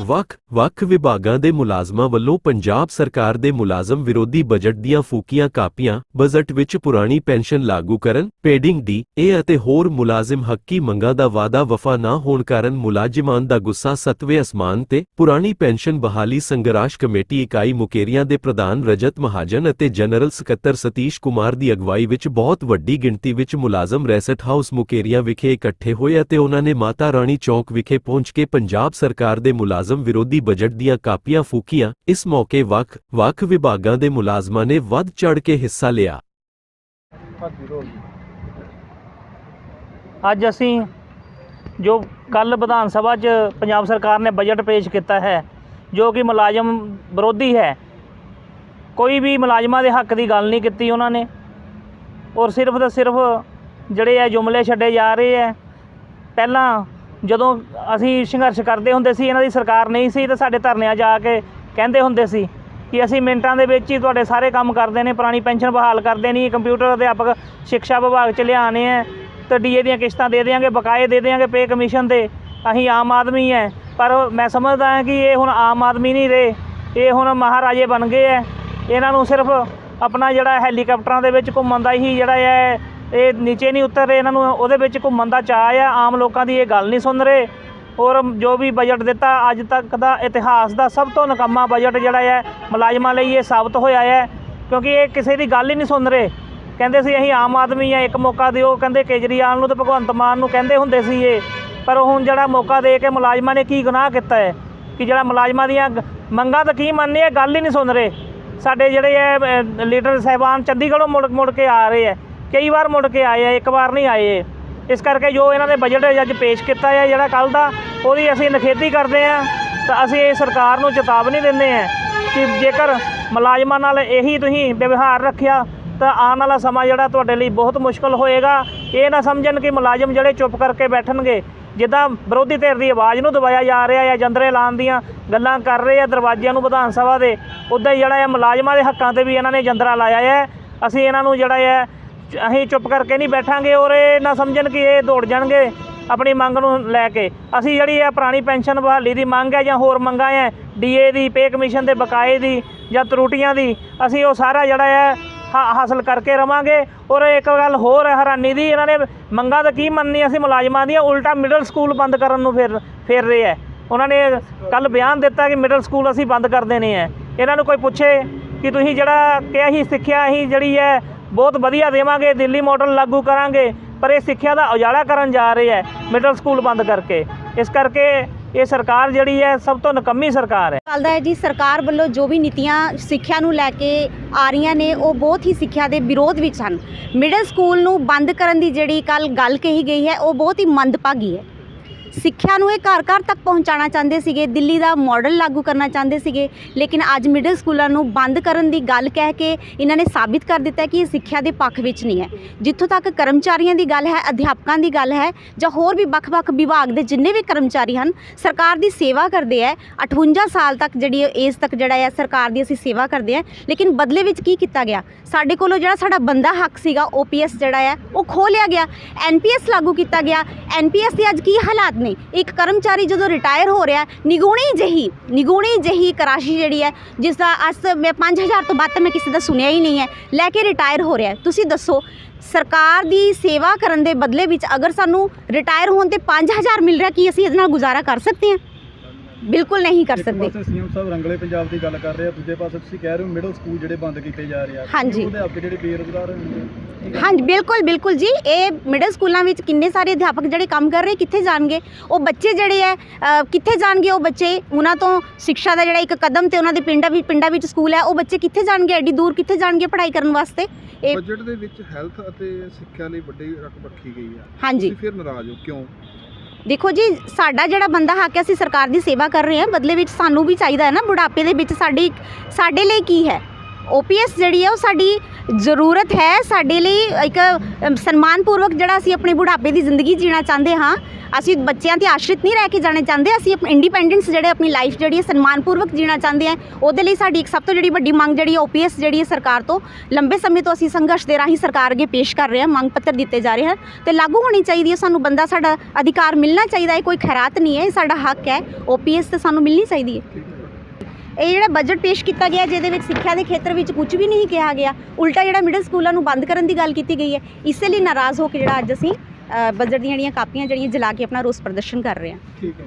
ਵੱਖ-ਵੱਖ ਵਿਭਾਗਾਂ ਦੇ ਮੁਲਾਜ਼ਮਾਂ ਵੱਲੋਂ ਪੰਜਾਬ ਸਰਕਾਰ ਦੇ ਮੁਲਾਜ਼ਮ ਵਿਰੋਧੀ ਬਜਟ ਦੀਆਂ ਫੂਕੀਆਂ ਕਾਪੀਆਂ, ਬਜਟ ਵਿੱਚ ਪੁਰਾਣੀ ਪੈਨਸ਼ਨ ਲਾਗੂ ਕਰਨ, ਪੇਡਿੰਗ ਡੀ ਇਹ ਅਤੇ ਹੋਰ ਮੁਲਾਜ਼ਮ ਹੱਕੀ ਮੰਗਾਂ ਦਾ ਵਾਅਦਾ ਵਫਾ ਨਾ ਹੋਣ ਕਾਰਨ ਮੁਲਾਜ਼ਮਾਂ ਦਾ ਗੁੱਸਾ ਸਤਵੇਂ ਅਸਮਾਨ ਤੇ, ਪੁਰਾਣੀ ਪੈਨਸ਼ਨ ਬਹਾਲੀ ਸੰਘਰਸ਼ ਕਮੇਟੀ ਇਕਾਈ ਮੁਕੇਰੀਆਂ ਦੇ ਪ੍ਰਧਾਨ ਰਜਤ ਮਹਾਜਨ ਅਤੇ ਜਨਰਲ ਸਕੱਤਰ ਸਤੀਸ਼ ਕੁਮਾਰ ਦੀ ਅਗਵਾਈ ਵਿੱਚ ਬਹੁਤ ਵੱਡੀ ਗਿਣਤੀ ਵਿੱਚ ਮੁਲਾਜ਼ਮ ਰੈਸਟ ਹਾਊਸ ਮੁਕੇਰੀਆਂ ਵਿਖੇ ਇਕੱਠੇ ਹੋਏ ਅਤੇ ਉਹਨਾਂ ਨੇ ਮਾਤਾ ਰਾਣੀ ਚੌਕ ਵਿਖੇ ਪਹੁੰਚ ਕੇ ਪੰਜਾਬ ਸਰਕਾਰ ਦੇ ਮੁਲਾਜ਼ਮ ਵਿਰੋਧੀ ਬਜਟ ਦੀਆਂ ਕਾਪੀਆਂ ਫੂਕੀਆਂ, ਇਸ ਮੌਕੇ ਵੱਖ-ਵੱਖ ਵਿਭਾਗਾਂ ਦੇ ਮੁਲਾਜ਼ਮਾਂ ਨੇ ਵੱਧ ਚੜ ਕੇ ਹਿੱਸਾ ਲਿਆ। ਅੱਜ ਅਸੀਂ ਜੋ ਕੱਲ ਵਿਧਾਨ ਸਭਾ 'ਚ ਪੰਜਾਬ ਸਰਕਾਰ ਨੇ ਬਜਟ ਪੇਸ਼ ਕੀਤਾ ਹੈ, ਜੋ ਕਿ ਮੁਲਾਜ਼ਮ ਵਿਰੋਧੀ ਹੈ, ਕੋਈ ਵੀ ਮੁਲਾਜ਼ਮਾਂ ਦੇ ਹੱਕ ਦੀ ਗੱਲ ਨਹੀਂ ਕੀਤੀ ਉਹਨਾਂ ਨੇ। ਔਰ ਸਿਰਫ ਤੇ ਸਿਰਫ ਜਿਹੜੇ ਆ ਜੁਮਲੇ ਛੱਡੇ ਜਾ ਰਹੇ ਹੈ, ਪਹਿਲਾਂ ਜਦੋਂ ਅਸੀਂ ਸੰਘਰਸ਼ ਕਰਦੇ ਹੁੰਦੇ ਸੀ, ਇਹਨਾਂ ਦੀ ਸਰਕਾਰ ਨਹੀਂ ਸੀ ਤਾਂ ਸਾਡੇ ਧਰਨਿਆਂ ਜਾ ਕੇ ਕਹਿੰਦੇ ਹੁੰਦੇ ਸੀ ਕਿ ਅਸੀਂ ਮਿੰਟਾਂ ਦੇ ਵਿੱਚ ਹੀ ਤੁਹਾਡੇ ਸਾਰੇ ਕੰਮ ਕਰਦੇ ਨੇ, ਪੁਰਾਣੀ ਪੈਨਸ਼ਨ ਬਹਾਲ ਕਰਦੇ ਨਹੀਂ ਕੰਪਿਊਟਰ ਅਧਿਆਪਕ ਸਿੱਖਿਆ ਵਿਭਾਗ ਚ ਲਿਆਣੇ ਹੈ ਤੇ ਡੀਏ ਦੀਆਂ ਕਿਸ਼ਤਾਂ ਦੇ ਦੇਵਾਂਗੇ ਬਕਾਏ ਦੇ ਦੇਵਾਂਗੇ ਪੇ ਕਮਿਸ਼ਨ ਦੇ, ਅਸੀਂ ਆਮ ਆਦਮੀ ਹੈ ਪਰ ਮੈਂ ਸਮਝਦਾ ਹਾਂ ਕਿ ਇਹ ਹੁਣ ਆਮ ਆਦਮੀ ਨਹੀਂ ਰਹੇ, ਇਹ ਹੁਣ ਮਹਾਰਾਜੇ ਬਣ ਗਏ ਹੈ ਇਹਨਾਂ ਨੂੰ ਸਿਰਫ ਆਪਣਾ ਜਿਹੜਾ ਹੈਲੀਕਾਪਟਰਾਂ ਦੇ ਵਿੱਚ ਘੁੰਮਣ ਦਾ ਹੀ ਜਿਹੜਾ ਹੈ ਇਹ ਨੀਚੇ ਨਹੀਂ ਉਤਰ ਰਹੇ, ਇਹਨਾਂ ਨੂੰ ਉਹਦੇ ਵਿੱਚ ਘੁੰਮਣ ਦਾ ਚਾਅ ਆ। ਆਮ ਲੋਕਾਂ ਦੀ ਇਹ ਗੱਲ ਨਹੀਂ ਸੁਣ ਰਹੇ। ਔਰ ਜੋ ਵੀ ਬਜਟ ਦਿੱਤਾ, ਅੱਜ ਤੱਕ ਦਾ ਇਤਿਹਾਸ ਦਾ ਸਭ ਤੋਂ ਨਕਮਾ ਬਜਟ ਜਿਹੜਾ ਹੈ ਮੁਲਾਜ਼ਮਾਂ ਲਈ ਇਹ ਸਾਬਤ ਹੋਇਆ ਹੈ ਕਿਉਂਕਿ ਇਹ ਕਿਸੇ ਦੀ ਗੱਲ ਹੀ ਨਹੀਂ ਸੁਣ ਰਹੇ। ਕਹਿੰਦੇ ਸੀ, ਅਸੀਂ ਆਮ ਆਦਮੀ ਆ, ਇੱਕ ਮੌਕਾ ਦਿਓ। ਕਹਿੰਦੇ, ਕੇਜਰੀਵਾਲ ਨੂੰ ਤੇ ਭਗਵੰਤ ਮਾਨ ਨੂੰ ਕਹਿੰਦੇ ਹੁੰਦੇ ਸੀ ਇਹ। ਪਰ ਹੁਣ ਜਿਹੜਾ ਮੌਕਾ ਦੇ ਕੇ ਮੁਲਾਜ਼ਮਾਂ ਨੇ ਕੀ ਗੁਨਾਹ ਕੀਤਾ ਹੈ? ਕਿ ਜਿਹੜਾ ਮੁਲਾਜ਼ਮਾਂ ਦੀਆਂ ਮੰਗਾਂ ਤਾਂ ਕੀ ਮੰਨਨੇ ਆ? ਗੱਲ ਹੀ ਨਹੀਂ ਸੁਣ ਰਹੇ। ਸਾਡੇ ਜਿਹੜੇ ਹੈ ਲੀਡਰ ਸਾਹਿਬਾਨ ਚੰਡੀਗੜ੍ਹੋਂ ਮੁੜ ਮੁੜ ਕੇ ਆ ਰਹੇ ਹੈ ਕਈ ਵਾਰ ਮੁੜ ਕੇ ਆਏ ਆ, ਇੱਕ ਵਾਰ ਨਹੀਂ ਆਏ। ਇਸ ਕਰਕੇ ਜੋ ਇਹਨਾਂ ਨੇ ਬਜਟ ਅੱਜ ਪੇਸ਼ ਕੀਤਾ ਹੈ, ਜਿਹੜਾ ਕੱਲ ਦਾ, ਉਹਦੀ ਅਸੀਂ ਨਖੇਧੀ ਕਰਦੇ ਹਾਂ। ਤਾਂ ਅਸੀਂ ਇਹ ਸਰਕਾਰ ਨੂੰ ਚੇਤਾਵਨੀ ਦਿੰਦੇ ਹਾਂ ਕਿ ਜੇਕਰ ਮੁਲਾਜ਼ਮਾਂ ਨਾਲ ਇਹੀ ਤੁਸੀਂ ਵਿਵਹਾਰ ਰੱਖਿਆ, ਤਾਂ ਆਉਣ ਵਾਲਾ ਸਮਾਂ ਜਿਹੜਾ ਤੁਹਾਡੇ ਲਈ ਬਹੁਤ ਮੁਸ਼ਕਲ ਹੋਏਗਾ। ਇਹ ਨਾ ਸਮਝਣ ਕਿ ਮੁਲਾਜ਼ਮ ਜਿਹੜੇ ਚੁੱਪ ਕਰਕੇ ਬੈਠਣਗੇ, ਜਿੱਦਾਂ ਵਿਰੋਧੀ ਧਿਰ ਦੀ ਆਵਾਜ਼ ਨੂੰ ਦਬਾਇਆ ਜਾ ਰਿਹਾ ਹੈ ਜੰਦਰੇ ਲਾਉਣ ਦੀਆਂ ਗੱਲਾਂ ਕਰ ਰਹੇ ਆ ਦਰਵਾਜ਼ਿਆਂ ਨੂੰ ਵਿਧਾਨ ਸਭਾ ਦੇ, ਉੱਦਾਂ ਜਿਹੜਾ ਹੈ ਮੁਲਾਜ਼ਮਾਂ ਦੇ ਹੱਕਾਂ ਤੇ ਵੀ ਇਹਨਾਂ ਨੇ ਜੰਦਰਾ ਲਾਇਆ ਹੈ। ਅਸੀਂ ਇਹਨਾਂ ਨੂੰ ਜਿਹੜਾ ਹੈ ਅਸੀਂ ਚੁੱਪ ਕਰਕੇ ਨਹੀਂ ਬੈਠਾਂਗੇ ਔਰ ਇਹ ਨਾ ਸਮਝਣ ਕਿ ਇਹ ਦੌੜ ਜਾਣਗੇ ਆਪਣੀ ਮੰਗ ਨੂੰ ਲੈ ਕੇ। ਅਸੀਂ ਜਿਹੜੀ ਹੈ ਪੁਰਾਣੀ ਪੈਨਸ਼ਨ ਬਹਾਲੀ ਦੀ ਮੰਗ ਹੈ ਜਾਂ ਹੋਰ ਮੰਗਾਂ ਹੈ ਡੀਏ ਦੀ, ਪੇ ਕਮਿਸ਼ਨ ਦੇ ਬਕਾਏ ਦੀ ਜਾਂ ਤਰੁੱਟੀਆਂ ਦੀ, ਅਸੀਂ ਉਹ ਸਾਰਾ ਜਿਹੜਾ ਹੈ ਹਾ- ਹਾਸਲ ਕਰਕੇ ਰਵਾਂਗੇ। ਔਰ ਇੱਕ ਗੱਲ ਹੋਰ ਹੈ ਹੈਰਾਨੀ ਦੀ, ਇਹਨਾਂ ਨੇ ਮੰਗਾਂ ਤਾਂ ਕੀ ਮੰਨਣੀ ਅਸੀਂ ਮੁਲਾਜ਼ਮਾਂ ਦੀਆਂ? ਉਲਟਾ ਮਿਡਲ ਸਕੂਲ ਬੰਦ ਕਰਨ ਨੂੰ ਫਿਰ ਫਿਰ ਰਹੇ ਹੈ। ਉਹਨਾਂ ਨੇ ਕੱਲ ਬਿਆਨ ਦਿੱਤਾ ਕਿ ਮਿਡਲ ਸਕੂਲ ਅਸੀਂ ਬੰਦ ਕਰ ਦੇਣੇ ਹੈ। ਇਹਨਾਂ ਨੂੰ ਕੋਈ ਪੁੱਛੇ ਕਿ ਤੁਸੀਂ ਜਿਹੜਾ ਕਿਹਾ ਸੀ ਸਿੱਖਿਆ ਅਸੀਂ ਜਿਹੜੀ ਹੈ ਬਹੁਤ ਵਧੀਆ ਦੇਵਾਂਗੇ, ਦਿੱਲੀ ਮਾਡਲ ਲਾਗੂ ਕਰਾਂਗੇ, ਪਰ ਇਹ ਸਿੱਖਿਆ ਦਾ ਉਜਾੜਾ ਕਰਨ ਜਾ ਰਹੇ ਹੈ ਮਿਡਲ ਸਕੂਲ ਬੰਦ ਕਰਕੇ। ਇਸ ਕਰਕੇ ਇਹ ਸਰਕਾਰ ਜਿਹੜੀ ਹੈ ਸਭ ਤੋਂ ਨਕੰਮੀ ਸਰਕਾਰ ਹੈ। ਚੱਲਦਾ ਹੈ ਜੀ, ਸਰਕਾਰ ਵੱਲੋਂ ਜੋ ਵੀ ਨੀਤੀਆਂ ਸਿੱਖਿਆ ਨੂੰ ਲੈ ਕੇ ਆ ਰਹੀਆਂ ਨੇ, ਉਹ ਬਹੁਤ ਹੀ ਸਿੱਖਿਆ ਦੇ ਵਿਰੋਧ ਵਿੱਚ ਹਨ। ਮਿਡਲ ਸਕੂਲ ਨੂੰ ਬੰਦ ਕਰਨ ਦੀ ਜਿਹੜੀ ਕੱਲ ਗੱਲ ਕਹੀ ਗਈ ਹੈ, ਉਹ ਬਹੁਤ ਹੀ ਮੰਦਭਾਗੀ ਹੈ। ਸਿੱਖਿਆ ਨੂੰ ਇਹ ਘਰ ਘਰ ਤੱਕ ਪਹੁੰਚਾਉਣਾ ਚਾਹੁੰਦੇ ਸੀਗੇ, ਦਿੱਲੀ ਦਾ ਮਾਡਲ ਲਾਗੂ ਕਰਨਾ ਚਾਹੁੰਦੇ ਸੀਗੇ, ਲੇਕਿਨ ਅੱਜ ਮਿਡਲ ਸਕੂਲਾਂ ਨੂੰ ਬੰਦ ਕਰਨ ਦੀ ਗੱਲ ਕਹਿ ਕੇ ਇਹਨਾਂ ਨੇ ਸਾਬਿਤ ਕਰ ਦਿੱਤਾ ਕਿ ਇਹ ਸਿੱਖਿਆ ਦੇ ਪੱਖ ਵਿੱਚ ਨਹੀਂ ਹੈ। ਜਿੱਥੋਂ ਤੱਕ ਕਰਮਚਾਰੀਆਂ ਦੀ ਗੱਲ ਹੈ, ਅਧਿਆਪਕਾਂ ਦੀ ਗੱਲ ਹੈ, ਜਾਂ ਹੋਰ ਵੀ ਵੱਖ-ਵੱਖ ਵਿਭਾਗ ਦੇ ਜਿੰਨੇ ਵੀ ਕਰਮਚਾਰੀ ਹਨ, ਸਰਕਾਰ ਦੀ ਸੇਵਾ ਕਰਦੇ ਹੈ। 58 ਸਾਲ ਤੱਕ ਜਿਹੜੀ ਏਜ ਤੱਕ ਜਿਹੜਾ ਹੈ, ਸਰਕਾਰ ਦੀ ਅਸੀਂ ਸੇਵਾ ਕਰਦੇ ਹਾਂ। ਲੇਕਿਨ ਬਦਲੇ ਵਿੱਚ ਕੀ ਕੀਤਾ ਗਿਆ? ਸਾਡੇ ਕੋਲੋਂ ਜਿਹੜਾ ਸਾਡਾ ਬੰਦਾ ਹੱਕ ਸੀਗਾ OPS ਜਿਹੜਾ ਹੈ, ਉਹ ਖੋਹ ਲਿਆ ਗਿਆ। NPS ਲਾਗੂ ਕੀਤਾ ਗਿਆ। NPS ਦੇ ਅੱਜ ਕੀ ਹਾਲਾਤ ਨੇ ਇੱਕ ਕਰਮਚਾਰੀ ਜਦੋਂ ਰਿਟਾਇਰ ਹੋ ਰਿਹਾ, ਨਿਗੂਣੀ ਜਹੀ ਨਿਗੂਣੀ ਜਹੀ ਕਰਾਸ਼ੀ ਜਿਹੜੀ ਹੈ ਜਿਸ ਦਾ ਅੱਜ ਮੈਂ 5000 ਤੋਂ ਵੱਧ ਤਾਂ ਮੈਂ ਕਿਸੇ ਦਾ ਸੁਣਿਆ ਹੀ ਨਹੀਂ ਹੈ, ਲੈ ਕੇ ਰਿਟਾਇਰ ਹੋ ਰਿਹਾ ਤੁਸੀਂ ਦੱਸੋ, ਸਰਕਾਰ ਦੀ ਸੇਵਾ ਕਰਨ ਦੇ ਬਦਲੇ ਵਿੱਚ ਅਗਰ ਸਾਨੂੰ ਰਿਟਾਇਰ ਹੋਣ ਤੇ 5000 ਮਿਲ ਰਿਹਾ, ਕੀ ਅਸੀਂ ਇਹਦੇ ਨਾਲ ਗੁਜ਼ਾਰਾ ਕਰ ਸਕਦੇ ਹਾਂ? ਬਿਲਕੁਲ ਨਹੀਂ ਕਰ ਸਕਦੇ। ਪਾਸੇ ਸੀਐਮ ਸਾਹਿਬ ਰੰਗਲੇ ਪੰਜਾਬ ਦੀ ਗੱਲ ਕਰ ਰਹੇ ਆ ਦੂਜੇ ਪਾਸੇ ਤੁਸੀਂ ਕਹਿ ਰਹੇ ਹੋ ਮਿਡਲ ਸਕੂਲ ਜਿਹੜੇ ਬੰਦ ਕੀਤੇ ਜਾ ਰਹੇ ਆ। ਹਾਂਜੀ। ਉਹਦੇ ਅੱਗੇ ਜਿਹੜੇ ਬੇਰੁਜ਼ਗਾਰ ਹੁੰਦੇ ਹਾਂਜੀ ਬਿਲਕੁਲ ਬਿਲਕੁਲ ਜੀ। ਇਹ ਮਿਡਲ ਸਕੂਲਾਂ ਵਿੱਚ ਕਿੰਨੇ ਸਾਰੇ ਅਧਿਆਪਕ ਜਿਹੜੇ ਕੰਮ ਕਰ ਰਹੇ ਕਿੱਥੇ ਜਾਣਗੇ? ਉਹ ਬੱਚੇ ਜਿਹੜੇ ਹੈ ਅ, ਕਿੱਥੇ ਜਾਣਗੇ ਉਹ ਬੱਚੇ? ਉਹਨਾਂ ਤੋਂ ਸਿੱਖਿਆ ਦਾ ਜਿਹੜਾ ਇੱਕ ਕਦਮ ਤੇ ਉਹਨਾਂ ਦੇ ਪਿੰਡਾਂ ਵੀ ਪਿੰਡਾਂ ਵਿੱਚ ਸਕੂਲ ਹੈ ਉਹ ਬੱਚੇ ਕਿੱਥੇ ਜਾਣਗੇ? ਐਡੀ ਦੂਰ ਕਿੱਥੇ ਜਾਣਗੇ ਪੜ੍ਹਾਈ ਕਰਨ ਵਾਸਤੇ? ਇਹ ਬਜਟ ਦੇ ਵਿੱਚ ਹੈਲਥ ਅਤੇ ਸਿੱਖਿਆ ਲਈ ਵੱਡੀ ਰਕਮ ਰੱਖੀ ਗਈ ਹਾਂਜੀ। ਤੁਸੀਂ ਫਿਰ ਨਾਰਾਜ਼ ਹੋ ਕਿਉਂ? ਦੇਖੋ ਜੀ, ਸਾਡਾ ਜਿਹੜਾ ਬੰਦਾ ਹੱਕ ਹੈ, ਅਸੀਂ ਸਰਕਾਰ ਦੀ ਸੇਵਾ ਕਰ ਰਹੇ ਹਾਂ, ਬਦਲੇ ਵਿੱਚ ਸਾਨੂੰ ਵੀ ਚਾਹੀਦਾ ਹੈ ਨਾ, ਬੁਢਾਪੇ ਦੇ ਵਿੱਚ ਸਾਡੀ, ਸਾਡੇ ਲਈ ਕੀ ਹੈ? ਓਪੀਐਸ ਜਿਹੜੀ ਹੈ, ਉਹ ਸਾਡੀ ਜ਼ਰੂਰਤ ਹੈ, ਸਾਡੇ ਲਈ ਇੱਕ ਸਨਮਾਨਪੂਰਵਕ ਜਿਹੜਾ ਅਸੀਂ ਆਪਣੇ ਬੁਢਾਪੇ ਦੀ ਜ਼ਿੰਦਗੀ ਜੀਣਾ ਚਾਹੁੰਦੇ ਹਾਂ। ਅਸੀਂ ਬੱਚਿਆਂ ਤੇ ਆਸ਼ਰਿਤ ਨਹੀਂ ਰਹਿ ਕੇ ਜਾਣਾ ਚਾਹੁੰਦੇ, ਅਸੀਂ ਇੰਡੀਪੈਂਡੈਂਸ ਜਿਹੜੇ ਆਪਣੀ ਲਾਈਫ ਜਿਹੜੀ ਹੈ ਸਨਮਾਨਪੂਰਵਕ ਜੀਣਾ ਚਾਹੁੰਦੇ ਹਾਂ। ਉਹਦੇ ਲਈ ਸਾਡੀ ਇੱਕ ਸਭ ਤੋਂ ਜਿਹੜੀ ਵੱਡੀ ਮੰਗ ਜਿਹੜੀ ਓਪੀਐਸ ਜਿਹੜੀ ਹੈ ਸਰਕਾਰ ਤੋਂ, ਲੰਬੇ ਸਮੇਂ ਤੋਂ ਅਸੀਂ ਸੰਘਰਸ਼ ਦੇ ਰਾਹੀਂ ਸਰਕਾਰ ਅੱਗੇ ਪੇਸ਼ ਕਰ ਰਹੇ ਹਾਂ, ਮੰਗ ਪੱਤਰ ਦਿੱਤੇ ਜਾ ਰਹੇ ਹਨ ਤੇ ਲਾਗੂ ਹੋਣੀ ਚਾਹੀਦੀ ਹੈ, ਸਾਨੂੰ ਬੰਦਾ ਸਾਡਾ ਅਧਿਕਾਰ ਮਿਲਣਾ ਚਾਹੀਦਾ ਹੈ, ਕੋਈ ਖੈਰਾਤ ਨਹੀਂ ਹੈ, ਇਹ ਸਾਡਾ ਹੱਕ ਹੈ ਓਪੀਐਸ ਤੇ ਸਾਨੂੰ ਮਿਲਣੀ ਚਾਹੀਦੀ ਹੈ। ਇਹ ਜਿਹੜਾ ਬਜਟ ਪੇਸ਼ ਕੀਤਾ ਗਿਆ, ਜਿਹਦੇ ਵਿੱਚ ਸਿੱਖਿਆ ਦੇ ਖੇਤਰ ਵਿੱਚ ਕੁਝ ਵੀ ਨਹੀਂ ਕਿਹਾ ਗਿਆ, ਉਲਟਾ ਜਿਹੜਾ ਮਿਡਲ ਸਕੂਲਾਂ ਨੂੰ ਬੰਦ ਕਰਨ ਦੀ ਗੱਲ ਕੀਤੀ ਗਈ ਹੈ, ਇਸੇ ਲਈ ਨਾਰਾਜ਼ ਹੋ ਕੇ ਜਿਹੜਾ ਅੱਜ ਅਸੀਂ ਬਜਟ ਦੀਆਂ ਜਿਹੜੀਆਂ ਕਾਪੀਆਂ ਜਿਹੜੀਆਂ ਜਲਾ ਕੇ ਆਪਣਾ ਰੋਸ ਪ੍ਰਦਰਸ਼ਨ ਕਰ ਰਹੇ ਹਾਂ ਠੀਕ ਹੈ।